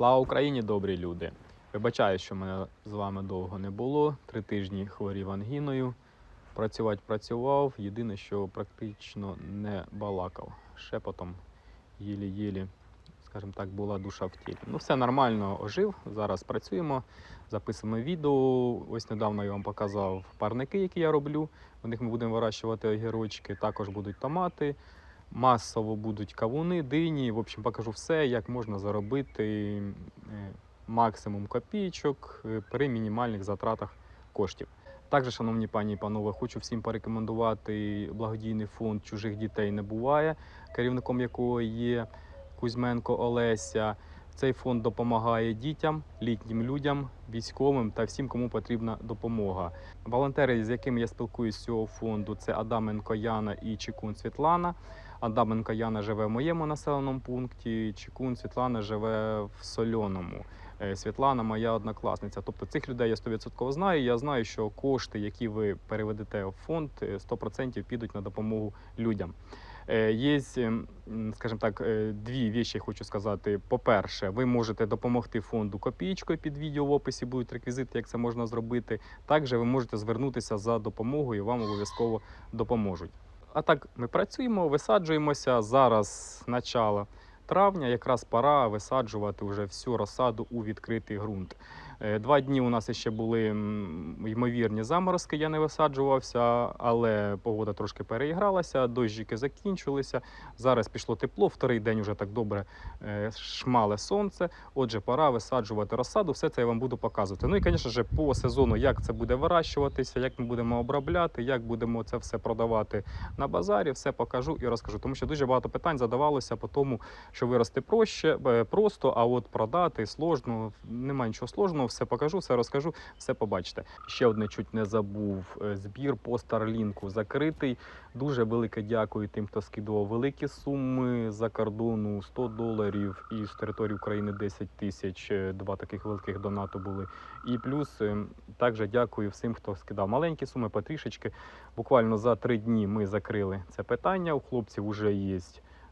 Слава Україні, добрі люди! Вибачаю, що мене з вами довго не було. Три тижні хворів ангіною. Працювати працював. Єдине, що практично не балакав. Шепотом єлі-єлі, скажімо так, була душа в тілі. Ну, все нормально ожив. Зараз працюємо, записуємо відео. Ось недавно я вам показав парники, які я роблю. В них ми будемо вирощувати огірочки. Також будуть томати. Масово будуть кавуни, дині. В общем, покажу все, як можна заробити е, максимум копійочок е, при мінімальних затратах коштів. Також, шановні пані і панове, хочу всім порекомендувати благодійний фонд чужих дітей не буває, керівником якого є Кузьменко Олеся. Цей фонд допомагає дітям, літнім людям, військовим та всім, кому потрібна допомога. Волонтери, з якими я спілкуюсь з цього фонду, це Адаменко Яна і Чекун Світлана. Адаменко Яна живе в моєму населеному пункті. Чекун Світлана живе в Сольоному. Е, Світлана моя однокласниця. Тобто цих людей я 100% знаю. Я знаю, що кошти, які ви переведете в фонд, е, 100% підуть на допомогу людям. Е, Є, скажімо так, е, дві речі хочу сказати. По-перше, ви можете допомогти фонду копійкою під відео в описі будуть реквізити, як це можна зробити. Також ви можете звернутися за допомогою, вам обов'язково допоможуть. А так, ми працюємо, висаджуємося. Зараз начало травня, якраз пора висаджувати вже всю розсаду у відкритий ґрунт. Е, Два дні у нас ще були ймовірні заморозки, я не висаджувався, але погода трошки переігралася, дощики закінчилися. Зараз пішло тепло, вторий день вже так добре е, шмале сонце. Отже, пора висаджувати розсаду. Все це я вам буду показувати. Ну і, звісно ж, по сезону, як це буде вирощуватися, як ми будемо обробляти, як будемо це все продавати на базарі, все покажу і розкажу. Тому що дуже багато питань задавалося по тому, що вирости проще, е, просто, а от продати сложно. Немає нічого сложного, все покажу, все розкажу, все побачите. Ще одне чуть не забув. е, Збір по Старлінку закритий. Дуже велике дякую тим, хто скидував великі суми за кордону 100 доларів і з території України 10 тисяч. Е, Два таких великих донату були. І плюс е, також дякую всім, хто скидав маленькі суми, потрішечки. Буквально за три дні ми закрили це питання. У хлопців вже є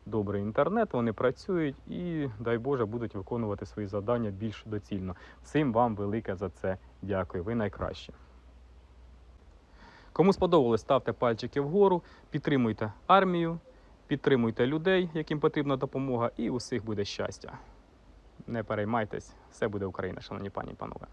добрий інтернет, вони працюють і, дай Боже, будуть виконувати свої завдання більш доцільно. Всім вам велике за це дякую. Ви найкращі. Кому сподобалось, ставте пальчики вгору, підтримуйте армію, підтримуйте людей, яким потрібна допомога, і усіх буде щастя. Не переймайтесь, все буде Україна, шановні пані і панове.